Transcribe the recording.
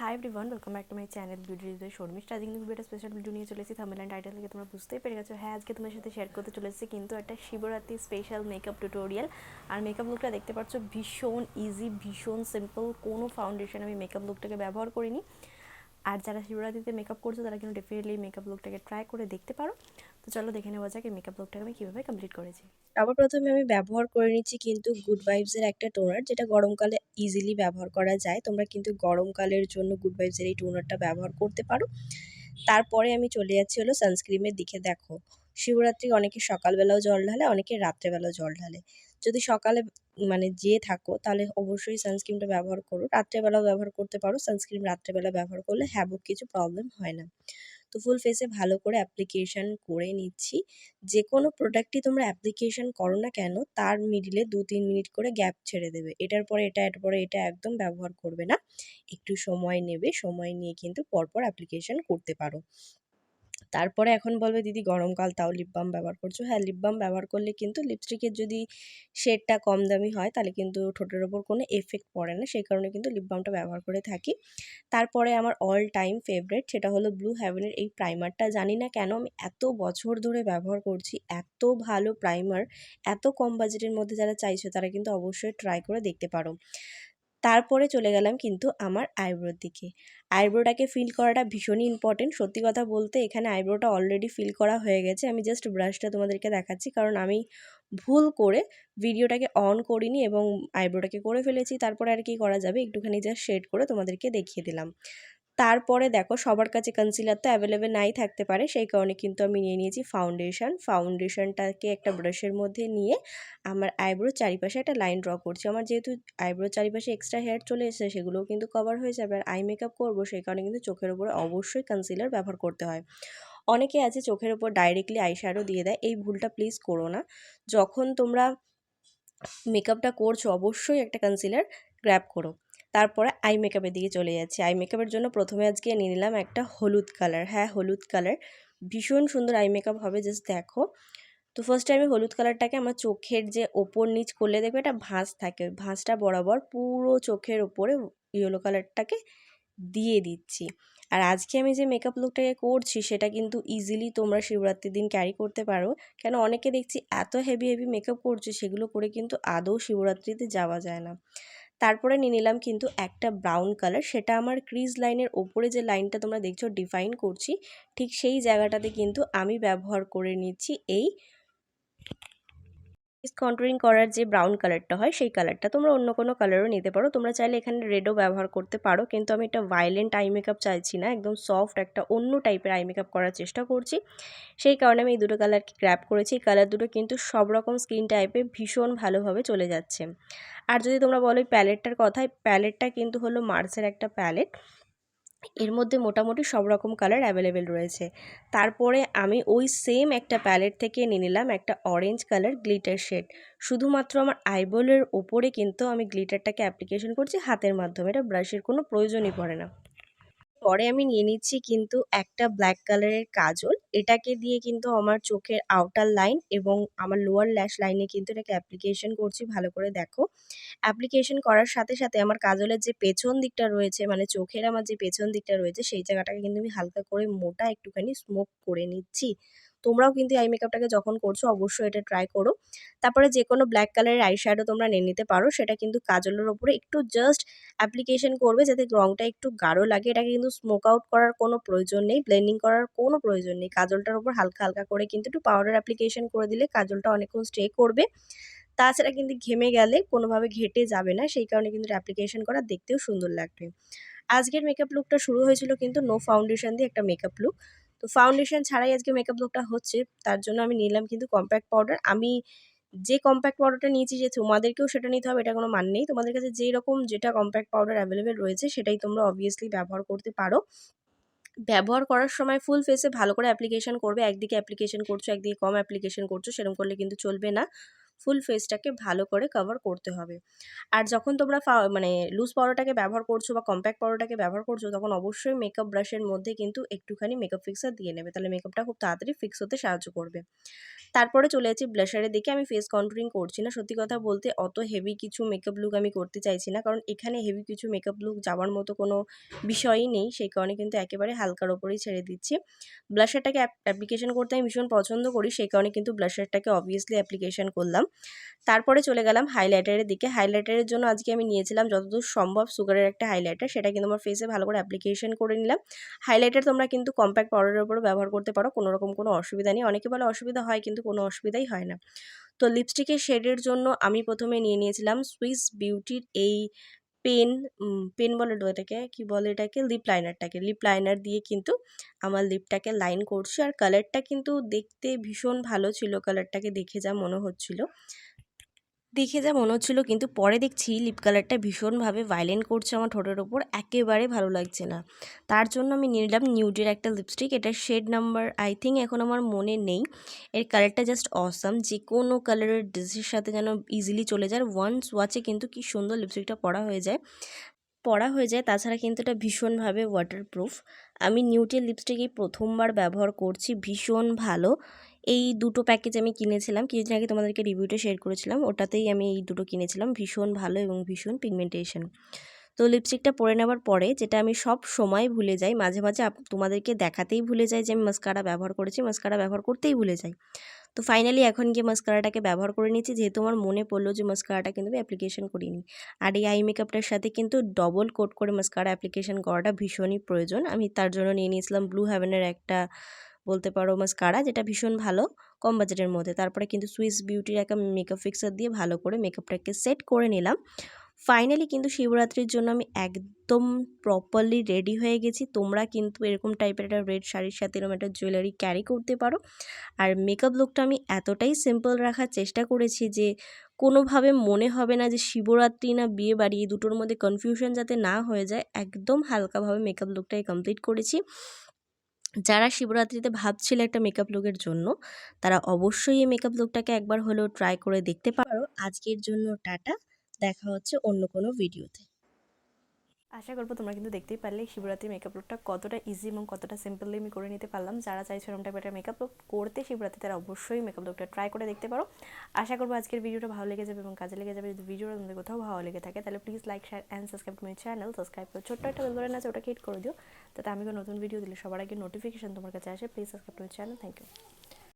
Hi everyone welcome back to my channel beauty review Sharmistha আজকে কিন্তু একটা special video নিয়ে চলেছি থামেল অ্যান্ড টাইটেল থেকে তোমরা বুঝতেই পেরে গেছো। হ্যাঁ আজকে তোমার সাথে শেয়ার করতে চলেছি কিন্তু একটা শিবরাত্রি স্পেশাল মেকআপ টিউটোরিয়াল আর মেকআপ লুকটা দেখতে পাচ্ছ, ভীষণ ইজি ভীষণ সিম্পল কোনো ফাউন্ডেশন আমি মেকআপ লুকটাকে ব্যবহার করিনি। আর যারা শিবরাত্রিতে মেকআপ করছ, তারা কিন্তু ডেফিনেটলি মেকআপ লুকটাকে ট্রাই করে দেখতে পারো। তো চলো দেখে নেওয়া যাক এই মেকআপ লুকটাকে আমি কীভাবে কমপ্লিট করেছি। সবার প্রথমে আমি ব্যবহার করে নিচ্ছি কিন্তু গুড ভাইবসের একটা টোনার যেটা গরমকালে ইজিলি ব্যবহার করা যায়। তোমরা কিন্তু গরমকালের জন্য গুড ভাইবসের এই টোনারটা ব্যবহার করতে পারো। তারপরে আমি চলে যাচ্ছি হলো সানস্ক্রিমের দিকে, দেখো। শিবরাত্রি অনেকে সকালবেলাও জল ঢালে, অনেকে রাত্রেবেলাও জল ঢালে। যদি সকালে মানে যেয়ে থাকো, তাহলে অবশ্যই সানস্ক্রিমটা ব্যবহার করো। রাত্রেবেলাও ব্যবহার করতে পারো সানস্ক্রিম রাত্রেবেলা ব্যবহার করলে হ্যাবক কিছু প্রবলেম হয় না। ফুল ফেসে ভালো করে অ্যাপ্লিকেশান করে নিচ্ছি। যে কোনো প্রোডাক্টই তোমরা অ্যাপ্লিকেশান করো না কেন, তার মিডিলে দু তিন মিনিট করে গ্যাপ ছেড়ে দেবে। এটার পরে এটা, এটার পরে এটা একদম ব্যবহার করবে না। একটু সময় নেবে, সময় নিয়ে কিন্তু পরপর অ্যাপ্লিকেশান করতে পারো। তারপরে এখন বলবে, দিদি গরমকাল তাও লিপ বাম ব্যবহার করছ। হ্যাঁ লিপ বাম ব্যবহার করলে কিন্তু লিপস্টিকের যদি শেডটা কম দামি হয়, তাহলে কিন্তু ঠোঁটের ওপর কোনো এফেক্ট পড়ে না। সেই কারণে কিন্তু লিপ বামটা ব্যবহার করে থাকি। তারপরে আমার অল টাইম ফেভারেট সেটা হলো ব্লু হ্যাভেনের এই প্রাইমারটা জানি না কেন আমি এত বছর ধরে ব্যবহার করছি, এত ভালো প্রাইমার এত কম বাজেটের মধ্যে যারা চাইছো, তারা কিন্তু অবশ্যই ট্রাই করে দেখতে পারো। তারপরে চলে গেলাম কিন্তু আমার আইব্রোর দিকে। আইব্রোটাকে ফিল করাটা ভীষণই ইম্পর্টেন্ট সত্যি কথা বলতে এখানে আইব্রোটা অলরেডি ফিল করা হয়ে গেছে। আমি জাস্ট ব্রাশটা তোমাদেরকে দেখাচ্ছি কারণ আমি ভুল করে ভিডিওটাকে অন করিনি এবং আইব্রোটাকে করে ফেলেছি। তারপরে আর কি করা যাবে? একটুখানি জাস্ট শেড করে তোমাদেরকে দেখিয়ে দিলাম। তারপরে দেখো সবার কাছে কনসিলার তো অ্যাভেলেবেল নাই থাকতে পারে, সেই কারণে কিন্তু আমি নিয়ে নিয়েছি ফাউন্ডেশন ফাউন্ডেশনটাকে একটা ব্রাশের মধ্যে নিয়ে আমার আইব্রোর চারিপাশে একটা লাইন ড্র করছি। আমার যেহেতু আইব্রোর চারিপাশে এক্সট্রা হেয়ার চলে এসেছে, সেগুলোও কিন্তু কভার হয়ে যাবে। আর আই মেকআপ করব, সেই কারণে কিন্তু চোখের ওপরে অবশ্যই কনসিলার ব্যবহার করতে হয়। অনেকে আছে চোখের ওপর ডাইরেক্টলি আইশ্যাডো দিয়ে দেয়, এই ভুলটা প্লিজ করো না। যখন তোমরা মেকআপটা করছ, অবশ্যই একটা কনসিলার গ্র্যাব করো। তারপরে আই মেকআপের দিকে চলে যাচ্ছি। আই মেকআপের জন্য প্রথমে আজকে নিয়ে নিলাম একটা হলুদ কালার হ্যাঁ হলুদ কালার ভীষণ সুন্দর আই মেকআপ হবে জাস্ট দেখো। তো ফার্স্টে আমি হলুদ কালারটাকে আমার চোখের যে ওপর নিচ করলে দেখবে একটা ভাঁজ থাকে। ওই ভাঁজটা বরাবর পুরো চোখের ওপরে ইয়েলো কালারটাকে দিয়ে দিচ্ছি। আর আজকে আমি যে মেকআপ লুকটাকে করছি, সেটা কিন্তু ইজিলি তোমরা শিবরাত্রির দিন ক্যারি করতে পারো। কেন অনেকে দেখছি এত হেভি হেভি মেকআপ করছে, সেগুলো করে কিন্তু আদৌ শিবরাত্রিতে যাওয়া যায় না। তারপরে নিয়ে নিলাম কিন্তু একটা ব্রাউন কালার সেটা আমার ক্রিজ লাইনের ওপরে যে লাইনটা তোমরা দেখছ ডিফাইন করছি, ঠিক সেই জায়গাটাতে কিন্তু আমি ব্যবহার করে নিচ্ছি এই কন্ট্রোলিং করার যে ব্রাউন কালারটা হয়, সেই কালারটা তোমরা অন্য কোনো কালারও নিতে পারো। তোমরা চাইলে এখানে রেডও ব্যবহার করতে পারো, কিন্তু আমি একটা ভায়োলেন্ট আই মেকআপ চাইছি না, একদম সফট একটা অন্য টাইপের আই মেকআপ করার চেষ্টা করছি। সেই কারণে আমি এই দুটো কালারকে গ্র্যাপ করেছি। এই কালার দুটো কিন্তু সব রকম স্কিন টাইপে ভীষণ ভালোভাবে চলে যাচ্ছে। আর যদি তোমরা বলো এই প্যালেটটার কথায় প্যালেটটা কিন্তু হলো মার্সের একটা প্যালেট এর মধ্যে মোটামুটি সব রকম কালার অ্যাভেলেবেল রয়েছে। তারপরে আমি ওই সেম একটা প্যালেট থেকে নিয়ে নিলাম একটা অরেঞ্জ কালার গ্লিটার শেড শুধুমাত্র আমার আইবলের ওপরে কিন্তু আমি গ্লিটারটাকে অ্যাপ্লিকেশন করছি, হাতের মাধ্যমে। এটা ব্রাশের কোনো প্রয়োজনই পড়ে না। পরে আমি নিয়ে নিচ্ছি কিন্তু একটা ব্ল্যাক কালারের কাজল। এটাকে দিয়ে কিন্তু আমার চোখের আউটার লাইন এবং আমার লোয়ার ল্যাশ লাইনে কিন্তু এটাকে অ্যাপ্লিকেশন করছি, ভালো করে দেখো। অ্যাপ্লিকেশন করার সাথে সাথে আমার কাজলের যে পেছন দিকটা রয়েছে মানে চোখের আমার যে পেছন দিকটা রয়েছে, সেই জায়গাটাকে কিন্তু আমি হালকা করে মোটা একটুখানি স্মোক করে নিচ্ছি। তোমরাও কিন্তু আই মেকআপটাকে যখন করছ, অবশ্যই এটা ট্রাই করো। তারপরে যে কোনো ব্ল্যাক কালারের আই শ্যাডো তোমরা নিয়ে নিতে পারো, সেটা কিন্তু কাজলের ওপরে একটু জাস্ট অ্যাপ্লিকেশন করবে যাতে রঙটা একটু গাঢ় লাগে। এটাকে কিন্তু স্মোক আউট করার কোনো প্রয়োজন নেই ব্লেন্ডিং করার কোনো প্রয়োজন নেই। কাজলটার ওপর হালকা হালকা করে কিন্তু একটু পাউডার অ্যাপ্লিকেশন করে দিলে কাজলটা অনেকক্ষণ স্টে করবে। তাছাড়া কিন্তু ঘেমে গেলে কোনোভাবে ঘেটে যাবে না, সেই কারণে কিন্তু অ্যাপ্লিকেশন করা দেখতেও সুন্দর লাগবে। আজকের মেকআপ লুকটা শুরু হয়েছিল কিন্তু নো ফাউন্ডেশন দিয়ে একটা মেকআপ লুক তো ফাউন্ডেশন ছাড়াই আজকে মেকআপ লুকটা হচ্ছে, তার জন্য আমি নিলাম কিন্তু কম্প্যাক্ট পাউডার আমি যে কম্প্যাক্ট পাউডারটা নিয়েছি যে তোমাদেরকেও সেটা নিতে হবে, এটা কোনো মান নেই। তোমাদের কাছে যেই রকম যেটা কম্প্যাক্ট পাউডার অ্যাভেলেবেল রয়েছে, সেটাই তোমরা অবভিয়াসলি ব্যবহার করতে পারো। ব্যবহার করার সময় ফুল ফেসে ভালো করে অ্যাপ্লিকেশন করবে। একদিকে অ্যাপ্লিকেশন করছ, একদিকে কম অ্যাপ্লিকেশন করছ সেরকম করলে কিন্তু চলবে না। ফুল ফেসটাকে ভালো করে কভার করতে হবে। আর যখন তোমরা মানে লুজ পাউডারটাকে ব্যবহার করছ বা কম্প্যাক্ট পাউডারটাকে ব্যবহার করছ, তখন অবশ্যই মেকআপ ব্রাশের মধ্যে কিন্তু একটুখানি মেকআপ ফিক্সার দিয়ে নেবে। তাহলে মেকআপটা খুব তাড়াতাড়ি ফিক্স হতে সাহায্য করবে। তারপরে চলে যাচ্ছি ব্লাশারের দিকে। আমি ফেস কন্ট্রোলিং করছি না। সত্যি কথা বলতে অত হেভি কিছু মেকআপ লুক আমি করতে চাইছি না। কারণ এখানে হেভি কিছু মেকআপ লুক যাওয়ার মতো কোনো বিষয়ই নেই। সেই কারণে কিন্তু একেবারে হালকার ওপরেই ছেড়ে দিচ্ছি। ব্লাশারটাকে অ্যাপ্লিকেশন করতে আমি ভীষণ পছন্দ করি। সেই কারণে কিন্তু ব্লাশারটাকে অবভিয়াসলি অ্যাপ্লিকেশন করলাম। তারপরে চলে গেলাম হাইলাইটারের দিকে। হাইলাইটারের জন্য আজকে আমি নিয়েছিলাম যতদূর সম্ভব সুগারের একটা হাইলাইটার সেটা কিন্তু আমার ফেসে ভালো করে অ্যাপ্লিকেশন করে নিলাম। হাইলাইটার তোমরা কিন্তু কম্প্যাক্ট পাউডারের উপরও ব্যবহার করতে পারো, কোনো রকম কোনো অসুবিধা নেই। অনেকে বলে অসুবিধা হয় কিন্তু কোনো অসুবিধাই হয় না। তো লিপস্টিকের শেডের জন্য আমি প্রথমে নিয়ে নিয়েছিলাম সুইস বিউটির এই পেন পেন বলে এটাকে কি বলে এটাকে? লিপ লাইনারটাকে লিপ লাইনার দিয়ে কিন্তু আমার লিপটাকে লাইন করছি। আর কালারটা কিন্তু দেখতে ভীষণ ভালো ছিল। কালারটাকে দেখে যা মনে হচ্ছিল। দেখে যা মনে হচ্ছিল, কিন্তু পরে দেখছি লিপ কালারটা ভীষণভাবে ভাইলেন্ট করছে আমার ঠোঁটের ওপর, একেবারে ভালো লাগছে না। তার জন্য আমি নিলাম নিউডের একটা লিপস্টিক এটার শেড নাম্বার আই থিঙ্ক এখন আমার মনে নেই। এর কালারটা জাস্ট অসাম যে কোনো কালারের ড্রেসের সাথে যেন ইজিলি চলে যায়। ওয়ান্স ওয়াচে কিন্তু কি সুন্দর লিপস্টিকটা পরা হয়ে যায়। পরা হয়ে যায়, তাছাড়া কিন্তু এটা ভীষণভাবে ওয়াটারপ্রুফ আমি নিউটের লিপস্টিক এই প্রথমবার ব্যবহার করছি, ভীষণ ভালো। এই দুটো প্যাকেজ আমি কিনেছিলাম। কিছুদিন আগে তোমাদেরকে রিভিউটা শেয়ার করেছিলাম। ওটাতেই আমি এই দুটো কিনেছিলাম। ভীষণ ভালো এবং ভীষণ পিগমেন্টেশন তো লিপস্টিকটা পরে নেওয়ার পরে যেটা আমি সব সময় ভুলে যাই, মাঝে মাঝে তোমাদেরকে দেখাতেই ভুলে যাই যে আমি মাস্কারা ব্যবহার করেছি মাস্কারা ব্যবহার করতেই ভুলে যাই। তো ফাইনালি এখন গিয়ে মাস্কারাটাকে ব্যবহার করে নিয়েছি। যেহেতু আমার মনে পড়ল যে মাস্কারাটা কিন্তু আমি অ্যাপ্লিকেশন করিনি। আর এই আই মেকআপটার সাথে কিন্তু ডবল কোট করে মাস্কারা অ্যাপ্লিকেশন করাটা ভীষণই প্রয়োজন। আমি তার জন্য নিয়ে নিয়েছিলাম ব্লু হ্যাভেনের একটা বলতে পারো মাস্কারা যেটা ভীষণ ভালো কম বাজেটের মধ্যে। তারপরে কিন্তু সুইস বিউটির একটা মেকআপ ফিক্সার দিয়ে ভালো করে মেকআপটাকে সেট করে নিলাম। ফাইনালি কিন্তু শিবরাত্রির জন্য আমি একদম প্রপারলি রেডি হয়ে গেছি। তোমরা কিন্তু এরকম টাইপের একটা রেড শাড়ির সাথে এরকম একটা জুয়েলারি ক্যারি করতে পারো। আর মেকআপ লুকটা আমি এতটাই সিম্পল রাখার চেষ্টা করেছি যে কোনোভাবে মনে হবে না যে শিবরাত্রি না বিয়ে বাড়ি দুটোর মধ্যে কনফিউশন যাতে না হয়ে যায়, একদম হালকাভাবে মেকআপ লুকটাই কমপ্লিট করেছি। যারা শিবরাত্রিতে ভাবছিল একটা মেকআপ লুকের জন্য, তারা অবশ্যই এই মেকআপ লুকটাকে একবার হলেও ট্রাই করে দেখতে পারো। আজকের জন্য টাটা, দেখা হচ্ছে অন্য কোনো ভিডিওতে আশা করব তোমরা কিন্তু দেখতেই পারলে শিবরাত্রি মেকআপ লুকটা কতটা ইজি এবং কতটা সিম্পলি আমি করে নিতে পারলাম। যারা চাইছো এরকম টাইপের মেকআপ লুক করতে শিবরাত্রি, তারা অবশ্যই মেকআপ লুকটা ট্রাই করে দেখতে পারো। আশা করব আজকের ভিডিওটা ভালো লেগে যাবে এবং কাজে লেগে যাবে। যদি ভিডিওটা তোমাদের কোথাও ভালো লেগে থাকে, তাহলে please like share and subscribe my channel subscribe করে ছোট্ট একটা বেল বাটন আছে, ওটাকে হিট করে দিও। তাতে আমি কোনো নতুন ভিডিও দিলে সবার আগে নোটিফিকেশন তোমার কাছে আসে। Please subscribe my channel thank you